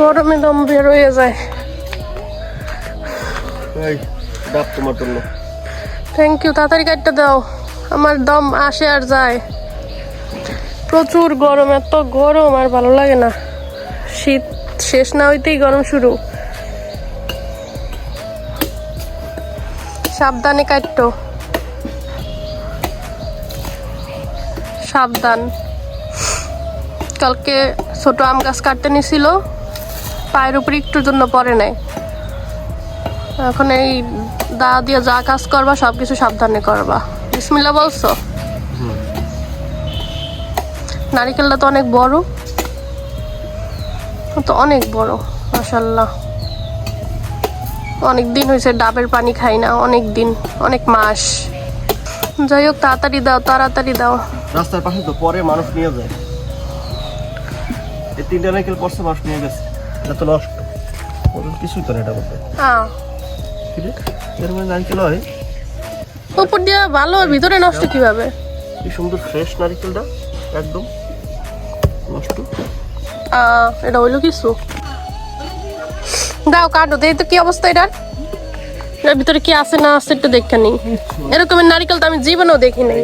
গরমে দম বের হয়ে যায়। ডাব তোমার জন্য। থ্যাংক ইউ তাড়াতাড়ি কাটটা দাও। আমার দম আসে আর যায়। প্রচুর গরম এত গরম আর ভালো লাগে না। শীত শেষ না হইতেই গরম শুরু। সাবধানে কাটতো। সাবধান। কালকে ছোট আম গাছ কাটতে নিছিল। পায়ের উপরে একটুর জন্য পরে নাই। এখন এই দা দিয়ে যা কাজ করবা সব কিছু সাবধানে করবা। বিসমিল্লা বলছো? নারিকেলটা তো অনেক বড়। তো অনেক বড় মাসাল্লাহ অনেক দিন হয়েছে ডাবের পানি খাই না অনেক দিন অনেক মাস। যাই হোক তাড়াতাড়ি দাও তাড়াতাড়ি দাও। রাস্তার পাশে তো পরে মানুষ নিয়ে যায়। এই তিনটা পড়ছে মানুষ নিয়ে গেছে। এটা তো নষ্ট। ওদের কিছুই করে এটা হ্যাঁ। এর মানে নারকেল হয়। উপর দিয়ে ভালো আর ভিতরে নষ্ট কীভাবে? কি সুন্দর ফ্রেশ নারকেলটা? একদম নষ্ট। আহ, এটা হইল কিছু। দাও কাটো দেই তো কি অবস্থা এটার। এটার ভিতরে কি আছে না আছে একটু দেখে নিই। এরকমের নারিকেল তো আমি জীবনেও দেখি নাই।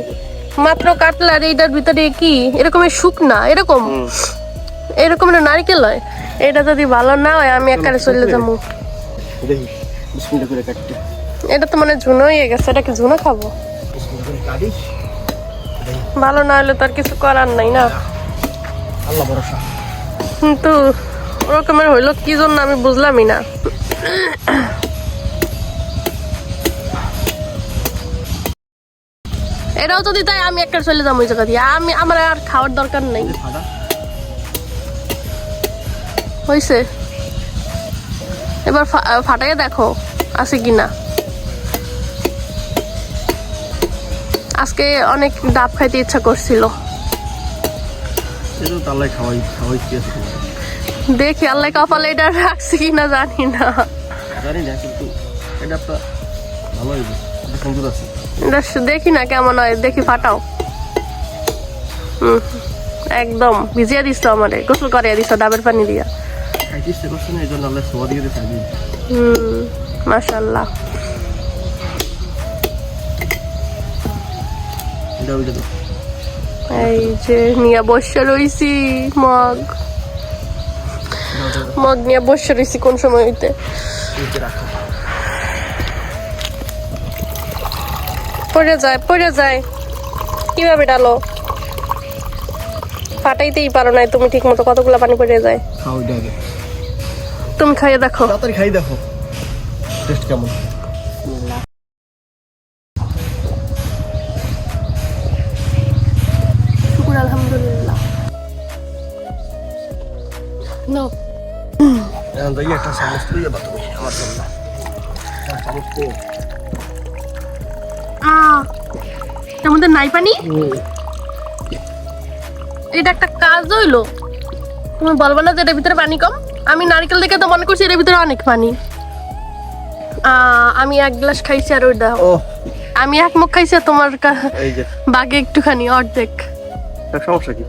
মাত্র কাটলে আর এইটার ভিতরে কি? এরকমের শুকনা এরকম। এরকমের নারিকেল হয় এটা যদি ভালো না হয় আমি একারে চলে যাব। এটা তো মানে ঝুনো হয়ে গেছে এটা কি ঝুনো খাব? ভালো না হলে তো আর কিছু করার নাই না। আল্লাহ ভরসা। কিন্তু ওরকমের হইল কি জন্য আমি বুঝলামই না। এটাও যদি তাই আমি একটা চলে যাব ওই জায়গা দিয়ে। আমি আমার আর খাওয়ার দরকার নেই। হয়েছে এবার ফা- ফাটাইয়া দেখো আছে কি না আজকে অনেক ডাব খাইতে ইচ্ছা করছিল? দেখি আল্লাহ কপালে এটা রাখছে কি না জানি না। জানি না কিন্তু এটা ভালো হইবে এটা সুন্দর আছে। দেখি না কেমন হয় দেখি ফাটাও। হুম একদম ভিজিয়ে দিস আমারে গোসল করিয়ে দিস ডাবের পানি দিয়া। খাইতে ইচ্ছে করছে না এই জন্য আল্লাহ সোয়া দিয়ে হুম মাশাল্লাহ এই যে নিয়ে বসে রইছি মগ। মগ নিয়ে বসে রইছি কোন সময় হইতে। পড়ে যায় পড়ে যায়। কীভাবে ডালো? ফাটাইতেই পারো নাই তুমি ঠিক মতো কতগুলো পানি পড়ে যায়? আগে তুমি খাইয়ে দেখো। তাড়াতাড়ি খাই দেখো। টেস্ট কেমন? শুকুর আলহামদুলিল্লাহ। নো এখন একটা চামচ তুই যাবা তুমি আমার জন্য। একটা চামচ তো আ নাই পানি? এটা একটা কাজ হইল। তুমি বলব না যে এটার ভিতরে পানি কম? আমি নারকেল দেখে তো মনে করছি এটার ভিতরে অনেক পানি। আমি এক গ্লাস খাইছি আর ওইটা। ও। আমি এক মুখ খাইছি আর তোমার বাগে একটুখানি অর্ধেক। সমস্যা কি?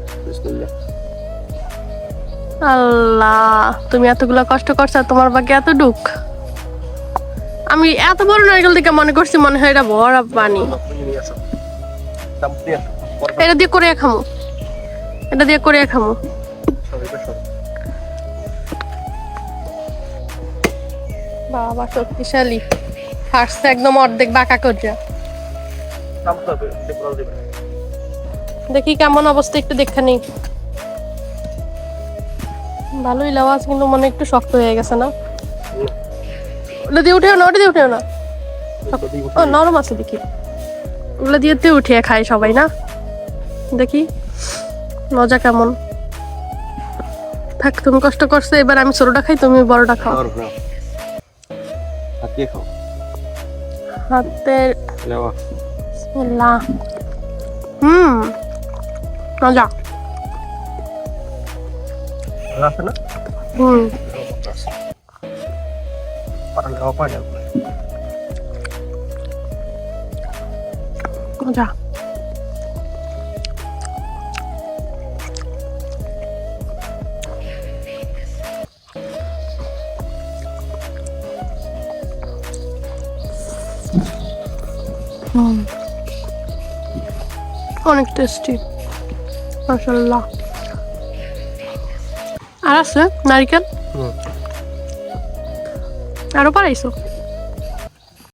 আল্লাহ তুমি এতগুলা কষ্ট করছ আর তোমার বাগে এত ডুক আমি এত বড় নারকেল দেখে মনে করছি মনে হয় এটা ভরা পানি। এটা দিয়ে করে খামো। এটা দিয়ে করে খামো। বাবা, শক্তিশালী। ফার্স্ট একদম অর্ধেক বাঁকা করছে। দেখি কেমন অবস্থা, একটু দেখে নেই। ভালোই লাওয়াজ কিন্তু মনে একটু শক্ত হয়ে গেছে না? ওটা দিয়ে উঠেও না ওটা দিয়ে উঠেও না? ও, নরম আছে দেখি। ওগুলো দিয়ে উঠিয়ে খায় সবাই না? দেখি। মজা কেমন? থাক তুমি কষ্ট করছ এবার আমি ছোটটা খাই তুমি বড়টা খাও। হাত দিয়ে খাও? হাতের বিসমিল্লাহ। হুম মজা। আছে না? হুম। মজা। অনেক টেস্টি মাশাল্লাহ আর আছে নারিকেল। আরও পারাইছো